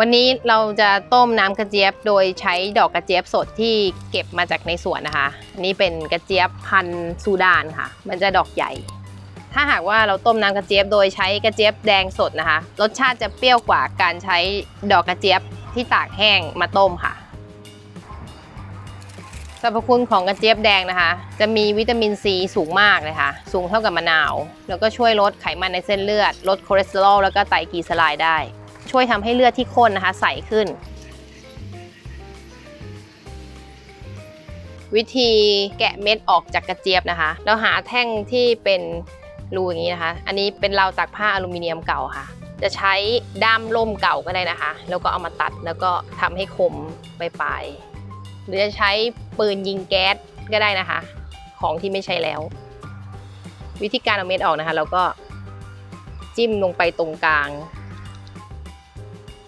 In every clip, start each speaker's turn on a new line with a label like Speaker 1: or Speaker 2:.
Speaker 1: วันนี้เราจะต้มน้ำกระเจี๊ยบโดยใช้ดอกกระเจี๊ยบสดที่เก็บมาจากในสวนนะคะอันนี้เป็นกระเจี๊ยบพันธุ์ซูดานค่ะ มันจะดอกใหญ่ ถ้าหากว่าเราต้มน้ำกระเจี๊ยบโดยใช้กระเจี๊ยบแดงสดนะคะ รสชาติจะเปรี้ยวกว่าการใช้ดอกกระเจี๊ยบที่ตากแห้งมาต้มค่ะสรรพคุณของกระเจี๊ยบแดงนะคะ จะมีวิตามินซีสูงมากเลยค่ะ สูงเท่ากับมะนาว แล้วก็ช่วยลดไขมันในเส้นเลือด ลดคอเลสเตอรอลแล้วก็ไตรกลีเซอไรด์ได้ ช่วยทำให้เลือดที่ข้นนะคะ ใสขึ้น วิธีแกะเม็ดออกจากกระเจี๊ยบนะคะ เราหาแท่งที่เป็นรูอย่างนี้นะคะ อันนี้เป็นราวตากผ้าอลูมิเนียมเก่าค่ะ จะใช้ด้ามล่มเก่าก็ได้นะคะ แล้วก็เอามาตัดแล้วก็ทำให้คมปลายหรือจะใช้ปืนยิงแก๊สก็ได้นะคะ ของที่ไม่ใช้แล้ว วิธีการเอาเม็ดออกนะคะ เราก็จิ้มลงไปตรงกลาง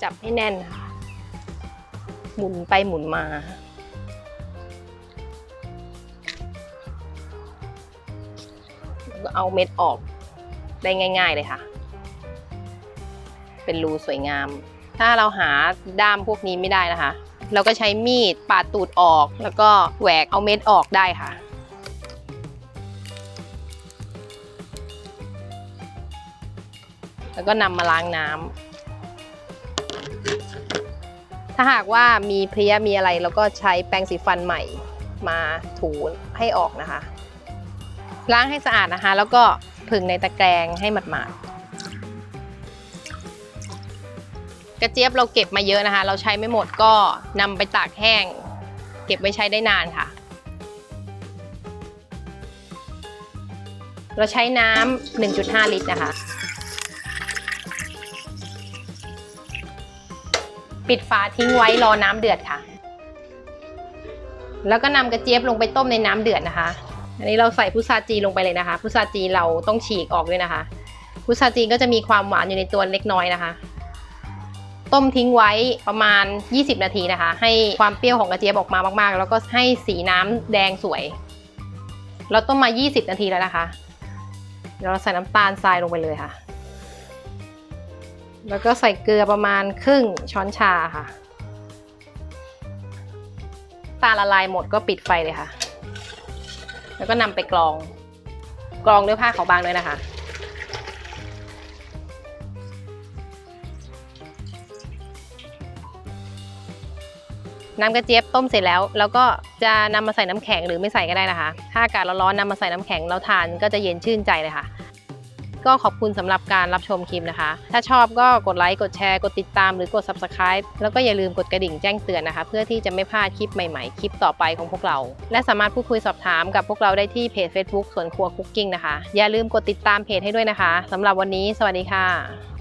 Speaker 1: จับให้แน่นค่ะ หมุนไปหมุนมาเอาเม็ดออกได้ง่าย ๆเลยค่ะ เป็นรูสวยงาม ถ้าเราหาด้ามพวกนี้ไม่ได้นะคะ เราก็ใช้มีดปาดตูดออกแล้วก็แหวกเอาเม็ดออกได้ค่ะแล้วก็นำมาล้างน้ำ ถ้าหากว่ามีเพลี้ยมีอะไรเราก็ใช้แปรงสีฟันใหม่มาถูให้ออกนะคะ ล้างให้สะอาดนะคะ แล้วก็ผึ่งในตะแกรงให้หมาดๆกระเจี๊ยบเราเก็บมาเยอะนะคะ เราใช้ไม่หมดก็นำไปตากแห้ง เก็บไว้ใช้ได้นานค่ะ เราใช้น้ำ1.5 ลิตรนะคะ ปิดฝาทิ้งไว้รอน้ำเดือดค่ะ แล้วก็นำกระเจี๊ยบลงไปต้มในน้ำเดือดนะคะ อันนี้เราใส่พุทราจีลงไปเลยนะคะ พุทราจีเราต้องฉีกออกด้วยนะคะ พุทราจีก็จะมีความหวานอยู่ในตัวเล็กน้อยนะคะ ต้มทิ้งไว้ประมาณ 20 นาทีนะคะ ให้ความเปรี้ยวของกระเจี๊ยบออกมามากๆ แล้วก็ให้สีน้ำแดงสวย เราต้มมา 20 นาทีแล้วนะคะ เดี๋ยวเราใส่น้ำตาลทรายลงไปเลยค่ะ แล้วก็ใส่เกลือประมาณครึ่งช้อนชาค่ะ ตาละลายหมดก็ปิดไฟเลยค่ะ แล้วก็นำไปกรอง กรองด้วยผ้าขาวบางด้วยนะคะน้ำกระเจี๊ยบต้มเสร็จแล้ว แล้วก็จะนำมาใส่น้ำแข็งหรือไม่ใส่ก็ได้นะคะ ถ้าอากาศร้อนๆนำมาใส่น้ำแข็งแล้วทานก็จะเย็นชื่นใจเลยค่ะ ก็ขอบคุณสำหรับการรับชมคลิปนะคะ ถ้าชอบก็กดไลค์ กดแชร์ กดติดตามหรือกด Subscribe แล้วก็อย่าลืมกดกระดิ่งแจ้งเตือนนะคะ เพื่อที่จะไม่พลาดคลิปใหม่ๆ คลิปต่อไปของพวกเรา และสามารถพูดคุยสอบถามกับพวกเราได้ที่เพจ Facebook สวนครัวคุกกิ้งนะคะ อย่าลืมกดติดตามเพจให้ด้วยนะคะสำหรับวันนี้ สวัสดีค่ะ